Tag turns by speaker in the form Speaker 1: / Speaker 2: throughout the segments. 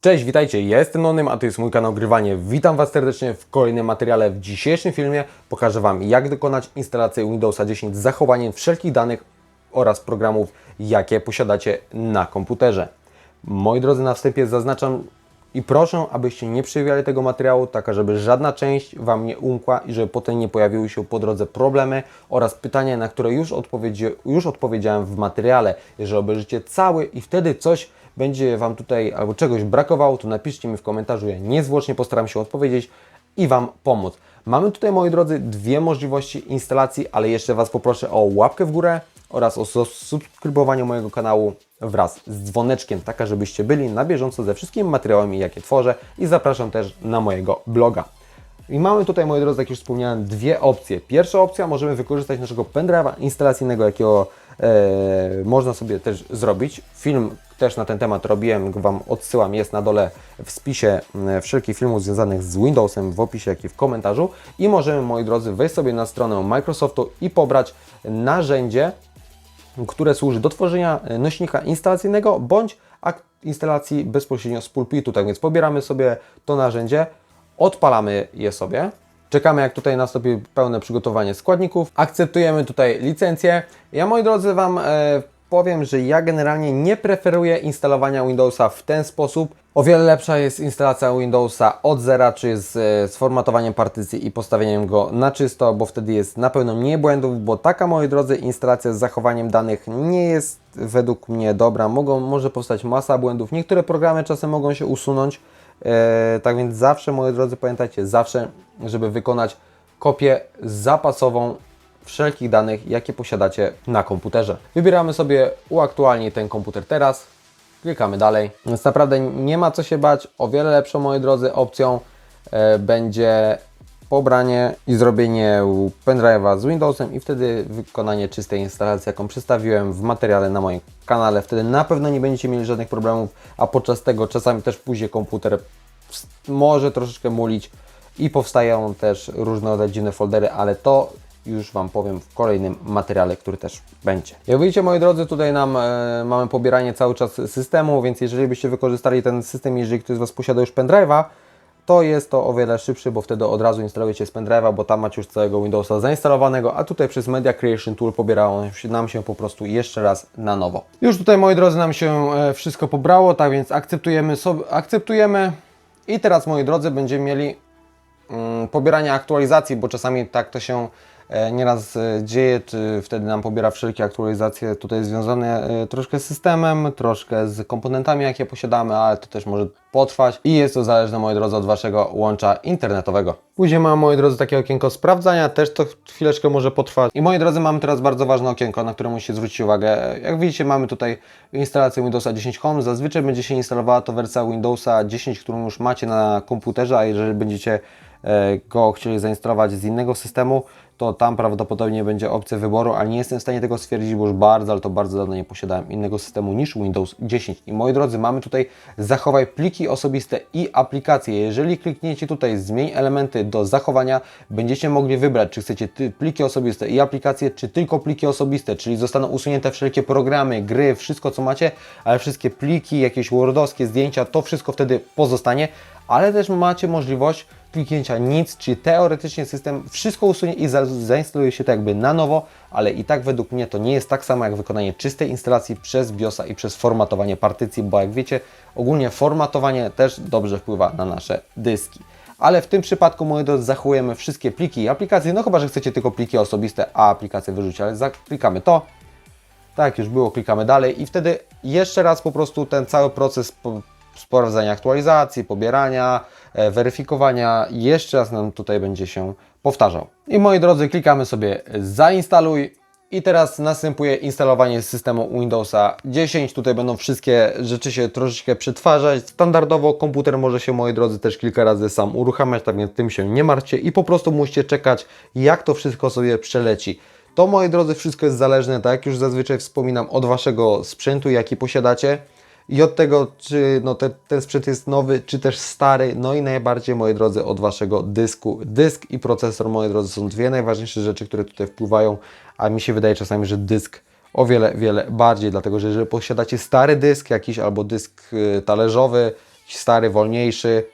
Speaker 1: Cześć, witajcie, ja jestem Nonym, a to jest mój kanał Grywanie. Witam Was serdecznie w kolejnym materiale. W dzisiejszym filmie pokażę Wam, jak dokonać instalację Windowsa 10 z zachowaniem wszelkich danych oraz programów, jakie posiadacie na komputerze. Moi drodzy, na wstępie zaznaczam i proszę, abyście nie przewijali tego materiału, tak żeby żadna część Wam nie umkła i żeby potem nie pojawiły się po drodze problemy oraz pytania, na które już, odpowiedzi, już odpowiedziałem w materiale. Jeżeli obejrzycie cały i wtedy coś będzie Wam tutaj albo czegoś brakowało, to napiszcie mi w komentarzu. Ja niezwłocznie postaram się odpowiedzieć i Wam pomóc. Mamy tutaj, moi drodzy, dwie możliwości instalacji, ale jeszcze Was poproszę o łapkę w górę oraz o subskrybowanie mojego kanału wraz z dzwoneczkiem, taka żebyście byli na bieżąco ze wszystkimi materiałami, jakie tworzę i zapraszam też na mojego bloga. I mamy tutaj, moi drodzy, jak już wspomniałem, dwie opcje. Pierwsza opcja, możemy wykorzystać naszego pendrive'a instalacyjnego, jakiego e, można sobie też zrobić. Film też na ten temat robiłem, Wam odsyłam, jest na dole w spisie m, wszelkich filmów związanych z Windowsem, w opisie, jak i w komentarzu. I możemy, moi drodzy, wejść sobie na stronę Microsoftu i pobrać narzędzie, które służy do tworzenia nośnika instalacyjnego bądź instalacji bezpośrednio z pulpitu. Tak więc pobieramy sobie to narzędzie, odpalamy je sobie. Czekamy, jak tutaj nastąpi pełne przygotowanie składników. Akceptujemy tutaj licencję. Ja, moi drodzy, Wam e, powiem, że ja generalnie nie preferuję instalowania Windowsa w ten sposób. O wiele lepsza jest instalacja Windowsa od zera, czy z e, sformatowaniem partycji i postawieniem go na czysto, bo wtedy jest na pewno mniej błędów, bo taka, moi drodzy, instalacja z zachowaniem danych nie jest według mnie dobra. Mogą, może powstać masa błędów. Niektóre programy czasem mogą się usunąć. E, tak więc zawsze, moi drodzy, pamiętajcie, zawsze, żeby wykonać kopię zapasową wszelkich danych, jakie posiadacie na komputerze. Wybieramy sobie uaktualnij ten komputer teraz, klikamy dalej. Więc naprawdę nie ma co się bać, o wiele lepszą, moi drodzy, opcją e, będzie pobranie i zrobienie pendrive'a z Windowsem i wtedy wykonanie czystej instalacji, jaką przedstawiłem w materiale na moim kanale. Wtedy na pewno nie będziecie mieli żadnych problemów, a podczas tego czasami też później komputer może troszeczkę mulić i powstają też różne dziwne foldery, ale to już Wam powiem w kolejnym materiale, który też będzie. Jak widzicie, moi drodzy, tutaj nam e, mamy pobieranie cały czas systemu, więc jeżeli byście wykorzystali ten system, jeżeli ktoś z Was posiada już pendrive'a, to jest to o wiele szybszy, bo wtedy od razu instalujecie z pendrive'a, bo tam macie już całego Windowsa zainstalowanego, a tutaj przez Media Creation Tool pobierało nam się po prostu jeszcze raz na nowo. Już tutaj, moi drodzy, nam się e, wszystko pobrało, tak więc akceptujemy, akceptujemy i teraz, moi drodzy, będziemy mieli mm, pobieranie aktualizacji, bo czasami tak to się nieraz e, dzieje, czy wtedy nam pobiera wszelkie aktualizacje tutaj związane e, troszkę z systemem, troszkę z komponentami, jakie posiadamy, ale to też może potrwać i jest to zależne, moi drodzy, od Waszego łącza internetowego. Później mamy, moi drodzy, takie okienko sprawdzania, też to chwileczkę może potrwać. I moi drodzy, mamy teraz bardzo ważne okienko, na które musicie zwrócić uwagę. Jak widzicie, mamy tutaj instalację Windowsa 10 Home. Zazwyczaj będzie się instalowała to wersja Windowsa 10, którą już macie na komputerze, a jeżeli będziecie e, go chcieli zainstalować z innego systemu, to tam prawdopodobnie będzie opcja wyboru, ale nie jestem w stanie tego stwierdzić, bo już bardzo, ale to bardzo dawno nie posiadałem innego systemu niż Windows 10. I moi drodzy, mamy tutaj zachowaj pliki osobiste i aplikacje. Jeżeli klikniecie tutaj zmień elementy do zachowania, będziecie mogli wybrać, czy chcecie pliki osobiste i aplikacje, czy tylko pliki osobiste, czyli zostaną usunięte wszelkie programy, gry, wszystko co macie, ale wszystkie pliki, jakieś wordowskie zdjęcia, to wszystko wtedy pozostanie, ale też macie możliwość kliknięcia nic, czyli teoretycznie system wszystko usunie i za, zainstaluje się to jakby na nowo, ale i tak według mnie to nie jest tak samo jak wykonanie czystej instalacji przez BIOSa i przez formatowanie partycji, bo jak wiecie, ogólnie formatowanie też dobrze wpływa na nasze dyski. Ale w tym przypadku, moi drodzy, zachowujemy wszystkie pliki i aplikacje, no chyba, że chcecie tylko pliki osobiste, a aplikacje wyrzucić, ale zaklikamy to, tak już było, klikamy dalej i wtedy jeszcze raz po prostu ten cały proces sprawdzania aktualizacji, pobierania, e, weryfikowania jeszcze raz nam tutaj będzie się powtarzał. I moi drodzy, klikamy sobie zainstaluj i teraz następuje instalowanie systemu Windowsa 10. Tutaj będą wszystkie rzeczy się troszeczkę przetwarzać. Standardowo komputer może się, moi drodzy, też kilka razy sam uruchamiać, tak więc tym się nie martwcie i po prostu musicie czekać, jak to wszystko sobie przeleci. To, moi drodzy, wszystko jest zależne, tak jak już zazwyczaj wspominam, od Waszego sprzętu, jaki posiadacie i od tego, czy no, te, ten sprzęt jest nowy, czy też stary, no i najbardziej, moi drodzy, od Waszego dysku. Dysk i procesor, moi drodzy, są dwie najważniejsze rzeczy, które tutaj wpływają, a mi się wydaje czasami, że dysk o wiele, wiele bardziej, dlatego że jeżeli posiadacie stary dysk jakiś albo dysk y, talerzowy, stary, wolniejszy,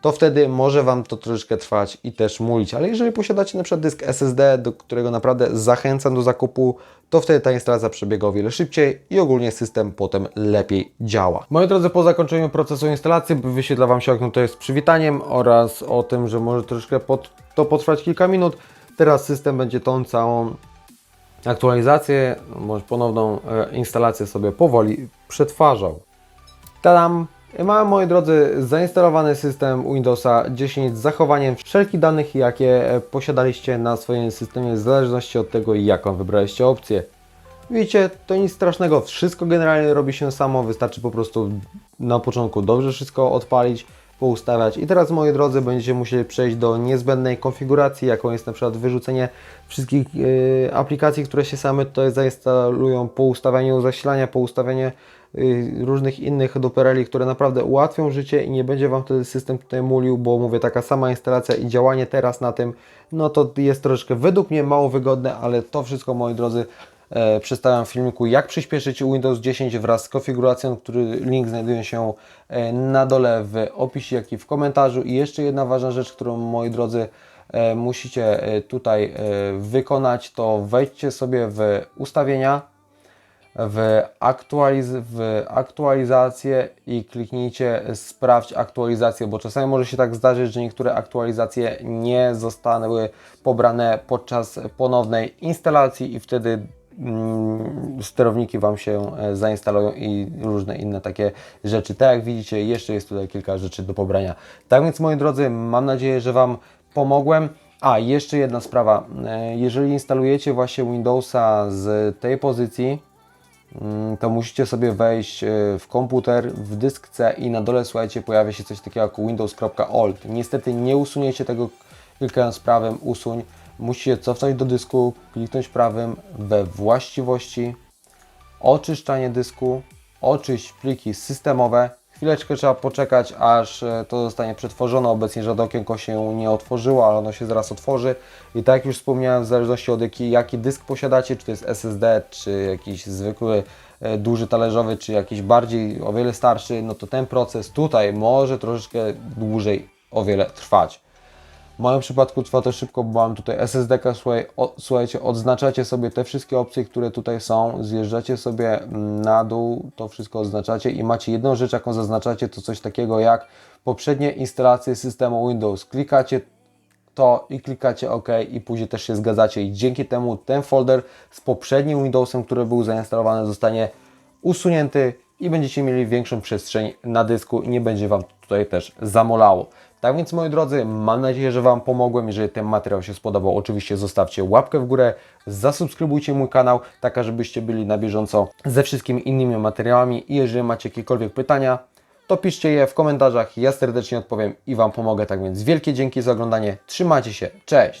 Speaker 1: to wtedy może Wam to troszeczkę trwać i też mulić. Ale jeżeli posiadacie na przykład dysk SSD, do którego naprawdę zachęcam do zakupu, to wtedy ta instalacja przebiega o wiele szybciej i ogólnie system potem lepiej działa. Moi drodzy, po zakończeniu procesu instalacji wyświetla Wam się okno tutaj z przywitaniem oraz o tym, że może troszeczkę pod, to potrwać kilka minut. Teraz system będzie tą całą aktualizację bądź ponowną e, instalację sobie powoli przetwarzał. Tadam! Mam, moi drodzy, zainstalowany system Windowsa 10 z zachowaniem wszelkich danych, jakie posiadaliście na swoim systemie, w zależności od tego, jaką wybraliście opcję. Widzicie, to nic strasznego, wszystko generalnie robi się samo, wystarczy po prostu na początku dobrze wszystko odpalić, poustawiać. I teraz, moi drodzy, będziecie musieli przejść do niezbędnej konfiguracji, jaką jest na przykład wyrzucenie wszystkich e, aplikacji, które się same tutaj zainstalują, po ustawieniu zasilania, po ustawieniu różnych innych dupereli, które naprawdę ułatwią życie i nie będzie Wam wtedy system tutaj mulił, bo mówię, taka sama instalacja i działanie teraz na tym, no to jest troszeczkę według mnie mało wygodne, ale to wszystko, moi drodzy, e, przedstawiam w filmiku, jak przyspieszyć Windows 10 wraz z konfiguracją, który link znajduje się e, na dole w opisie, jak i w komentarzu. I jeszcze jedna ważna rzecz, którą, moi drodzy, e, musicie e, tutaj wykonać, to wejdźcie sobie w ustawienia, w, aktualiz w aktualizację i kliknijcie sprawdź aktualizację, bo czasami może się tak zdarzyć, że niektóre aktualizacje nie zostały pobrane podczas ponownej instalacji i wtedy mm, sterowniki Wam się e, zainstalują i różne inne takie rzeczy. Tak jak widzicie, jeszcze jest tutaj kilka rzeczy do pobrania. Tak więc moi drodzy, mam nadzieję, że Wam pomogłem. A, jeszcze jedna sprawa. E, Jeżeli instalujecie właśnie Windowsa z tej pozycji, to musicie sobie wejść e, w komputer, w dysk C i na dole, słuchajcie, pojawia się coś takiego jak windows.old. Niestety nie usuniecie tego klikając prawym usuń. Musicie cofnąć do dysku, kliknąć prawym we właściwości, oczyszczanie dysku, oczyść pliki systemowe. Chwileczkę trzeba poczekać, aż e, to zostanie przetworzone. Obecnie żadne okienko się nie otworzyło, ale ono się zaraz otworzy. I tak jak już wspomniałem, w zależności od jaki, jaki dysk posiadacie, czy to jest SSD, czy jakiś zwykły e, duży talerzowy, czy jakiś bardziej, o wiele starszy, no to ten proces tutaj może troszeczkę dłużej o wiele trwać. W moim przypadku trwa to szybko, bo mam tutaj SSD, słuchaj, o, słuchajcie, odznaczacie sobie te wszystkie opcje, które tutaj są, zjeżdżacie sobie na dół, to wszystko odznaczacie i macie jedną rzecz, jaką zaznaczacie, to coś takiego jak poprzednie instalacje systemu Windows. Klikacie to i klikacie OK i później też się zgadzacie i dzięki temu ten folder z poprzednim Windowsem, który był zainstalowany zostanie usunięty i będziecie mieli większą przestrzeń na dysku i nie będzie Wam tutaj też zamolało. Tak więc moi drodzy, mam nadzieję, że Wam pomogłem. Jeżeli ten materiał się spodobał, oczywiście zostawcie łapkę w górę, zasubskrybujcie mój kanał, taka żebyście byli na bieżąco ze wszystkimi innymi materiałami i jeżeli macie jakiekolwiek pytania, to piszcie je w komentarzach, ja serdecznie odpowiem i Wam pomogę. Tak więc wielkie dzięki za oglądanie, trzymajcie się, cześć!